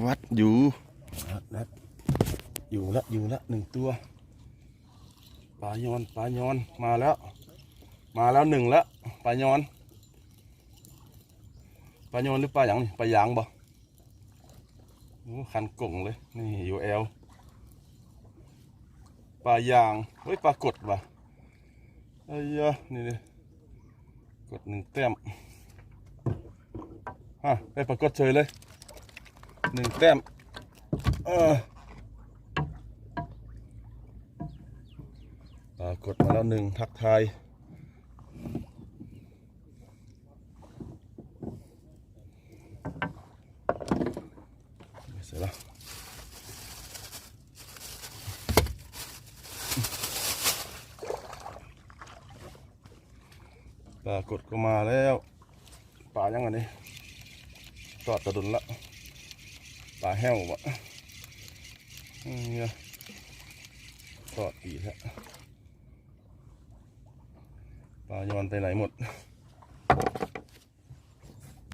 วัดอยู่นัดนัดอยู่ละอยู่ละหนึ่งตัวปลายอนปลายอนมาแล้ว มาแล้วหนึ่งละปลายอนปลายอนหรือปลาหยังนี่ปลาหยางบ่โอ้คันกลงเลยนี่อยู่แอลปลายางเฮ้ยปลากดว่ะไอ้ยะนี่เลยกดหนึ่งแต้มฮะได้ปลากดเฉยเลย หนึ่งแต้มปรากฏมาแล้วหนึ่งทักทายเสร็จแล้วปรากฏก็มาแล้วป่ายังไงนี่ตอดตะดุนละ ปลาแห้วบะอืมเนี่ยตอดปีแท้ปลายอนไปไหนหมด